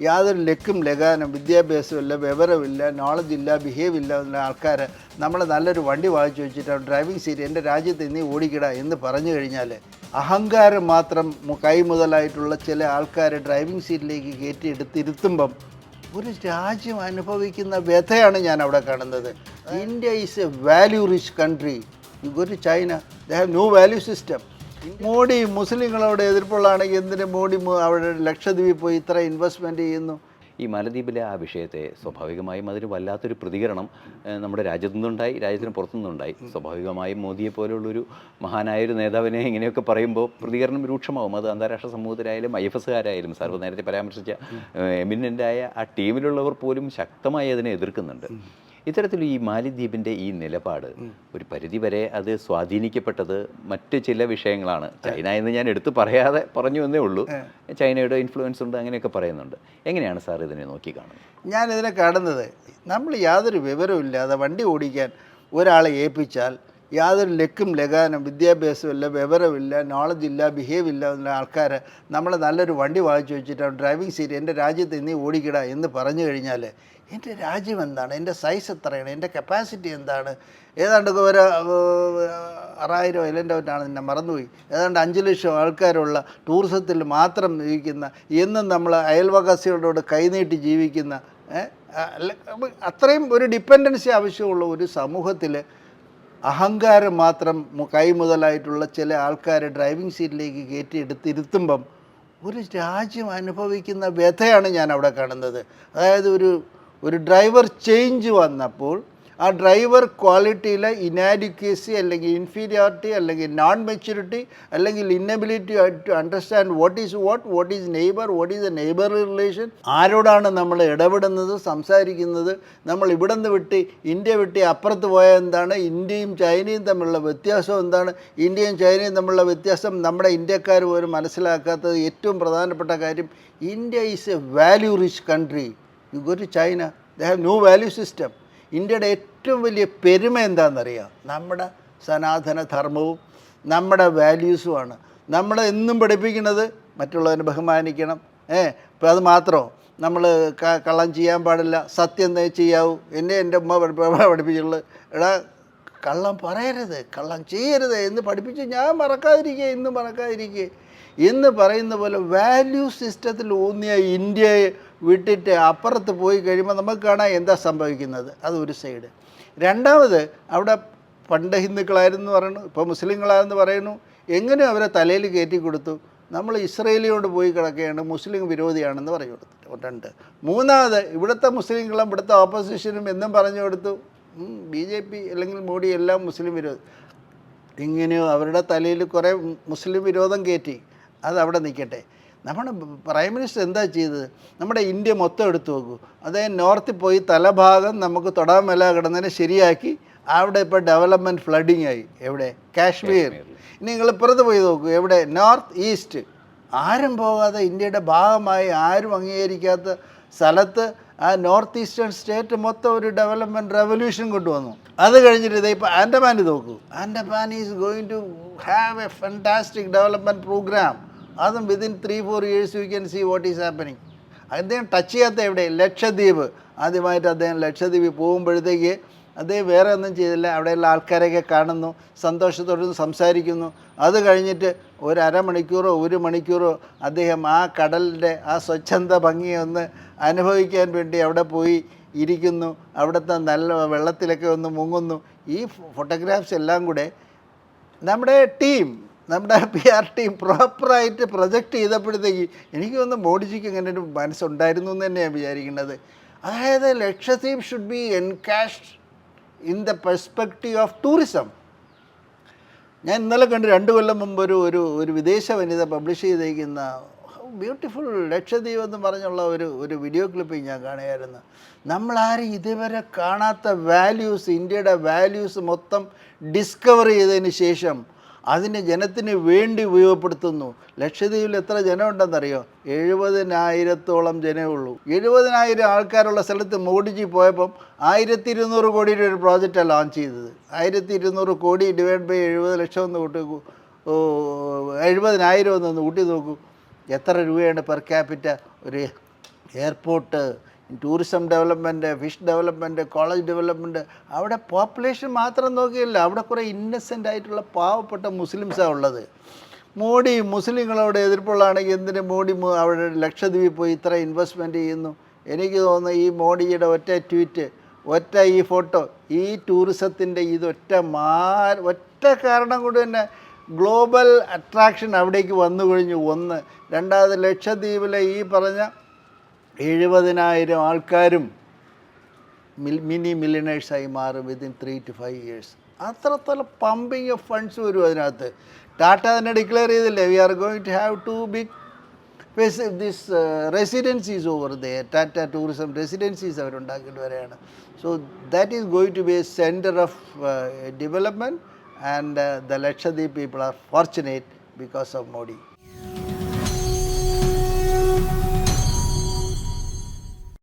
യാതൊരു ലക്കും ലഗാനും വിദ്യാഭ്യാസമില്ല വിവരമില്ല നോളജ് ഇല്ല ബിഹേവ് ഇല്ല എന്ന ആൾക്കാർ നമ്മൾ നല്ലൊരു വണ്ടി വാങ്ങിച്ചു വെച്ചിട്ട് ഡ്രൈവിംഗ് സീറ്റ് എന്റെ രാജ്യത്ത് നീ ഓടിക്കട എന്ന് പറഞ്ഞു കഴിഞ്ഞാൽ അഹങ്കാരം മാത്രം കൈ മുതലായിട്ടുള്ള ചില ആൾക്കാർ ഡ്രൈവിംഗ് സീറ്റിലേക്ക് കയറ്റി എടുത്തിരുത്തുമ്പം ഒരു രാജ്യം അനുഭവിക്കുന്ന വ്യഥയാണ് ഞാൻ അവിടെ കാണുന്നത്. India is a value rich country you go to China they have no value system Modi മുസ്ലിങ്ങളോട് എതിർപ്പുള്ളതാണെങ്കിൽ എന്തിന് മോഡി അവിടെ ലക്ഷദ്വീപിൽ പോയി ഇത്ര ഇൻവെസ്റ്റ്മെന്റ് ചെയ്യുന്നു? ഈ മാലദ്വീപിലെ ആ വിഷയത്തെ സ്വാഭാവികമായും അതിന് വല്ലാത്തൊരു പ്രതികരണം നമ്മുടെ രാജ്യത്തു നിന്നുണ്ടായി രാജ്യത്തിന് പുറത്തുനിന്നുണ്ടായി. സ്വാഭാവികമായും മോദിയെ പോലുള്ളൊരു മഹാനായൊരു നേതാവിനെ ഇങ്ങനെയൊക്കെ പറയുമ്പോൾ പ്രതികരണം രൂക്ഷമാവും. അത് അന്താരാഷ്ട്ര സമൂഹത്തിലായാലും ഐ എഫ് എസ്സുകാരായാലും സർവ നേരത്തെ പരാമർശിച്ച എമിനന്റായ ആ ടീമിലുള്ളവർ പോലും ശക്തമായി അതിനെ എതിർക്കുന്നുണ്ട്. ഇത്തരത്തിൽ ഈ മാലിദ്വീപിന്റെ ഈ നിലപാട് ഒരു പരിധിവരെ അത് സ്വാധീനിക്കപ്പെട്ടത് മറ്റ് ചില വിഷയങ്ങളാണ്. ചൈന എന്ന് ഞാൻ എടുത്തു പറയാതെ പറഞ്ഞു എന്നേ ഉള്ളൂ. ചൈനയുടെ ഇൻഫ്ലുവൻസ് ഉണ്ട് അങ്ങനെയൊക്കെ പറയുന്നുണ്ട്. എങ്ങനെയാണ് സാർ ഇതിനെ നോക്കി കാണുന്നത്? ഞാൻ ഞാനിതിനെ കാണുന്നത് നമ്മൾ യാതൊരു വിവരമില്ലാതെ വണ്ടി ഓടിക്കാൻ ഒരാളെ ഏൽപ്പിച്ചാൽ യാതൊരു ലക്കും ലഗാനും വിദ്യാഭ്യാസമില്ല വിവരമില്ല നോളജ് ഇല്ല ബിഹേവ് ഇല്ല ആൾക്കാർ നമ്മൾ നല്ലൊരു വണ്ടി വാങ്ങിച്ചു വെച്ചിട്ട് ഡ്രൈവിംഗ് സീറ്റ് എന്റെ രാജ്യത്ത് നീ ഓടിക്കട എന്ന് പറഞ്ഞു കഴിഞ്ഞാൽ എന്റെ രാജ്യം എന്താണ്? എന്റെ സൈസ് എത്രയാണ്? എന്റെ കപ്പാസിറ്റി എന്താണ്? ഏതാണ്ട് ഒരു ആറായിരം ഐലൻഡാണ് എന്നെ മറന്നുപോയി. ഏതാണ്ട് അഞ്ച് ലക്ഷം ആൾക്കാരുള്ള ടൂറിസത്തിൽ മാത്രം ജീവിക്കുന്ന എന്നും നമ്മൾ അയൽവകാസികളോട് കൈനീട്ടി ജീവിക്കുന്ന അത്രയും ഒരു ഡിപ്പെൻഡൻസി ആവശ്യമുള്ള ഒരു സമൂഹത്തിൽ അഹങ്കാരം മാത്രം കൈ മുതലായിട്ടുള്ള ചില ആൾക്കാർ ഡ്രൈവിംഗ് സീറ്റിലേക്ക് കയറ്റി എടുത്തിരുത്തുമ്പം ഒരു രാജ്യം അനുഭവിക്കുന്ന വ്യഥയാണ് ഞാൻ അവിടെ കാണുന്നത്. അതായത് ഒരു ഒരു ഡ്രൈവർ ചേഞ്ച് വന്നപ്പോൾ ആ ഡ്രൈവർ ക്വാളിറ്റിയിലെ ഇനാഡിക്വസി അല്ലെങ്കിൽ ഇൻഫീരിയോറിറ്റി അല്ലെങ്കിൽ നോൺ മെച്യൂരിറ്റി അല്ലെങ്കിൽ inability to understand what is what what is neighbour what is a neighbour relation ആരോടാണ് നമ്മൾ ഇടപെടുന്നത് സംസാരിക്കുന്നത് നമ്മൾ ഇവിടെ നിന്ന് വിട്ട് ഇന്ത്യ വിട്ട് അപ്പുറത്ത് പോയ എന്താണ്? ഇന്ത്യയും ചൈനയും തമ്മിലുള്ള വ്യത്യാസം എന്താണ്? ഇന്ത്യയും ചൈനയും തമ്മിലുള്ള വ്യത്യാസം നമ്മുടെ ഇന്ത്യക്കാർ പോലും മനസ്സിലാക്കാത്തത് ഏറ്റവും പ്രധാനപ്പെട്ട കാര്യം India is a value rich country you go to China they have no value system ഇന്ത്യയുടെ ഏറ്റവും വലിയ പെരുമ എന്താണെന്നറിയാം? നമ്മുടെ സനാതന ധർമ്മവും നമ്മുടെ വാല്യൂസുമാണ് നമ്മൾ എന്നും പഠിപ്പിക്കുന്നത് മറ്റുള്ളവരെ ബഹുമാനിക്കണം. ഏ ഇപ്പം അത് മാത്രമോ നമ്മൾ കള്ളം ചെയ്യാൻ പാടില്ല. സത്യം തന്നെ ചെയ്യാവൂ. എന്നെ എന്റെ ഉമ്മ പഠിപ്പിച്ചുള്ളൂ എടാ കള്ളം പറയരുത് കള്ളം ചെയ്യരുത് എന്ന് പഠിപ്പിച്ച് ഞാൻ മറക്കാതിരിക്കുക ഇന്ന് മറക്കാതിരിക്കുക എന്ന് പറയുന്ന പോലെ വാല്യൂ സിസ്റ്റത്തിൽ ഊന്നിയ ഇന്ത്യയെ വിട്ടിട്ട് അപ്പുറത്ത് പോയി കഴിയുമ്പോൾ നമുക്ക് കാണാം എന്താ സംഭവിക്കുന്നത്. അത് ഒരു സൈഡ് രണ്ടാമത് അവിടെ പണ്ട് ഹിന്ദുക്കളായിരുന്നു പറയുന്നു ഇപ്പോൾ മുസ്ലിങ്ങളാണെന്ന് പറയുന്നു. എങ്ങനെ അവരെ തലയിൽ കയറ്റി കൊടുത്തു. നമ്മൾ ഇസ്രയേലിയോട് പോയി കിടക്കുകയാണ് മുസ്ലിം വിരോധിയാണെന്ന് പറഞ്ഞു കൊടുത്തു. രണ്ട്. മൂന്നാമത് ഇവിടുത്തെ മുസ്ലിങ്ങളും ഇവിടുത്തെ ഓപ്പോസിഷനും എന്നും പറഞ്ഞു കൊടുത്തു. ബി ജെ പി അല്ലെങ്കിൽ മോഡി എല്ലാം മുസ്ലിം വിരോധം ഇങ്ങനെയോ അവരുടെ തലയിൽ കുറേ മുസ്ലിം വിരോധം കയറ്റി അത് അവിടെ നിൽക്കട്ടെ. നമ്മുടെ പ്രൈം മിനിസ്റ്റർ എന്താ ചെയ്തത്? നമ്മുടെ ഇന്ത്യ മൊത്തം എടുത്തു നോക്കൂ. അതായത് നോർത്തിൽ പോയി തലഭാഗം നമുക്ക് തൊടാൻ മേല കിടന്നതിനെ ശരിയാക്കി അവിടെ ഇപ്പോൾ ഡെവലപ്മെന്റ് ഫ്ലഡിങ് ആയി. എവിടെ? കാശ്മീർ. ഇനി നിങ്ങൾ ഇപ്പുറത്ത് പോയി നോക്കൂ. എവിടെ? North east. ആരും പോകാതെ ഇന്ത്യയുടെ ഭാഗമായി ആരും അംഗീകരിക്കാത്ത സ്ഥലത്ത് ആ നോർത്ത് ഈസ്റ്റേൺ സ്റ്റേറ്റ് മൊത്തം ഒരു ഡെവലപ്മെന്റ് റെവല്യൂഷൻ കൊണ്ടുവന്നു. അത് കഴിഞ്ഞിട്ട് ഇതേ ഇപ്പോൾ ആൻഡമാൻ നോക്കൂ. Andaman is going to have a fantastic development programme. അതും within three four years you can see what is happening. അദ്ദേഹം ടച്ച് ചെയ്യാത്ത എവിടെ ലക്ഷദ്വീപ്. ആദ്യമായിട്ട് അദ്ദേഹം ലക്ഷദ്വീപിൽ പോകുമ്പോഴത്തേക്ക് അദ്ദേഹം വേറെ ഒന്നും ചെയ്തില്ല. അവിടെയുള്ള ആൾക്കാരെയൊക്കെ കാണുന്നു സന്തോഷത്തോടെ സംസാരിക്കുന്നു. അത് കഴിഞ്ഞിട്ട് ഒരു അരമണിക്കൂറോ ഒരു മണിക്കൂറോ അദ്ദേഹം ആ കടലിന്റെ ആ സ്വച്ഛന്ത ഭംഗിയെ ഒന്ന് അനുഭവിക്കാൻ വേണ്ടി അവിടെ പോയി ഇരിക്കുന്നു. അവിടുത്തെ നല്ല വെള്ളത്തിലൊക്കെ ഒന്ന് മുങ്ങുന്നു. ഈ ഫോട്ടോഗ്രാഫ്സ് എല്ലാം കൂടെ നമ്മുടെ ടീം നമ്മുടെ പി ആർ ടീം പ്രോപ്പറായിട്ട് പ്രൊജക്റ്റ് ചെയ്തപ്പോഴത്തേക്ക് എനിക്ക് ഒന്ന് മോഡിജിക്ക് ഇങ്ങനെ ഒരു മനസ്സുണ്ടായിരുന്നു എന്ന് തന്നെയാണ് വിചാരിക്കുന്നത്. അതായത് Lakshadweep should be encashed in the perspective of tourism. ഞാൻ ഇന്നലെ കണ്ട് രണ്ട് കൊല്ലം മുമ്പ് ഒരു ഒരു ഒരു വിദേശ വനിത പബ്ലിഷ് ചെയ്തേക്കുന്ന ബ്യൂട്ടിഫുൾ ലക്ഷദ്വീപ് എന്ന് പറഞ്ഞുള്ള ഒരു ഒരു വീഡിയോ ക്ലിപ്പിംഗ് ഞാൻ കാണുകയായിരുന്നു. നമ്മളാരും ഇതുവരെ കാണാത്ത വാല്യൂസ് ഇന്ത്യയുടെ വാല്യൂസ് മൊത്തം ഡിസ്കവർ ചെയ്തതിന് ശേഷം അതിനെ ജനത്തിന് വേണ്ടി ഉപയോഗപ്പെടുത്തുന്നു. ലക്ഷദ്വീപിൽ എത്ര ജനമുണ്ടെന്നറിയോ? എഴുപതിനായിരത്തോളം ജനമേ ഉള്ളൂ. എഴുപതിനായിരം ആൾക്കാരുള്ള സ്ഥലത്ത് മോഡിജി പോയപ്പം ആയിരത്തി ഇരുന്നൂറ് കോടിയുടെ ഒരു പ്രോജക്റ്റാണ് ലോഞ്ച് ചെയ്തത്. ആയിരത്തി ഇരുന്നൂറ് കോടി ഡിവൈഡ് ബൈ എഴുപത് ലക്ഷം എന്ന് കൂട്ടി. എഴുപതിനായിരം എന്നൊന്ന് കൂട്ടി നോക്കൂ. എത്ര രൂപയാണ് പെർ ക്യാപിറ്റ ഒരു airport tourism development fish development college development അവിടെ പോപ്പുലേഷൻ മാത്രം നോക്കിയില്ല. അവിടെ കുറേ ഇന്നസെന്റ് ആയിട്ടുള്ള പാവപ്പെട്ട മുസ്ലിംസാണ് ഉള്ളത്. മോഡി മുസ്ലിങ്ങളോട് എതിർപ്പുള്ളതാണെങ്കിൽ എന്തിന് മോഡി അവിടെ ലക്ഷദ്വീപിൽ പോയി ഇത്ര ഇൻവെസ്റ്റ്മെന്റ് ചെയ്യുന്നു? എനിക്ക് തോന്നുന്നു ഈ മോഡിയുടെ ഒറ്റ ട്വീറ്റ് ഒറ്റ ഈ ഫോട്ടോ ഈ ടൂറിസത്തിന്റെ ഇതൊറ്റ മാ ഒറ്റ കാരണം കൊണ്ട് തന്നെ ഗ്ലോബൽ അട്രാക്ഷൻ അവിടേക്ക് വന്നു കഴിഞ്ഞു. ഒന്ന്. രണ്ടാമത് ലക്ഷദ്വീപിലെ ഈ പറഞ്ഞ എഴുപതിനായിരം ആൾക്കാരും മിനി മില്യണേഴ്സായി മാറും within three two five years അത്രത്തോളം പമ്പിങ് ഓഫ് ഫണ്ട്സ് വരും അതിനകത്ത്. ടാറ്റ തന്നെ ഡിക്ലെയർ ചെയ്തില്ലേ we are going to have to big this residencies over the Tata tourism residencies അവരുണ്ടാക്കിയിട്ട് വരെയാണ് so that is going to be a centre of development and the Lakshadweep people are fortunate because of Modi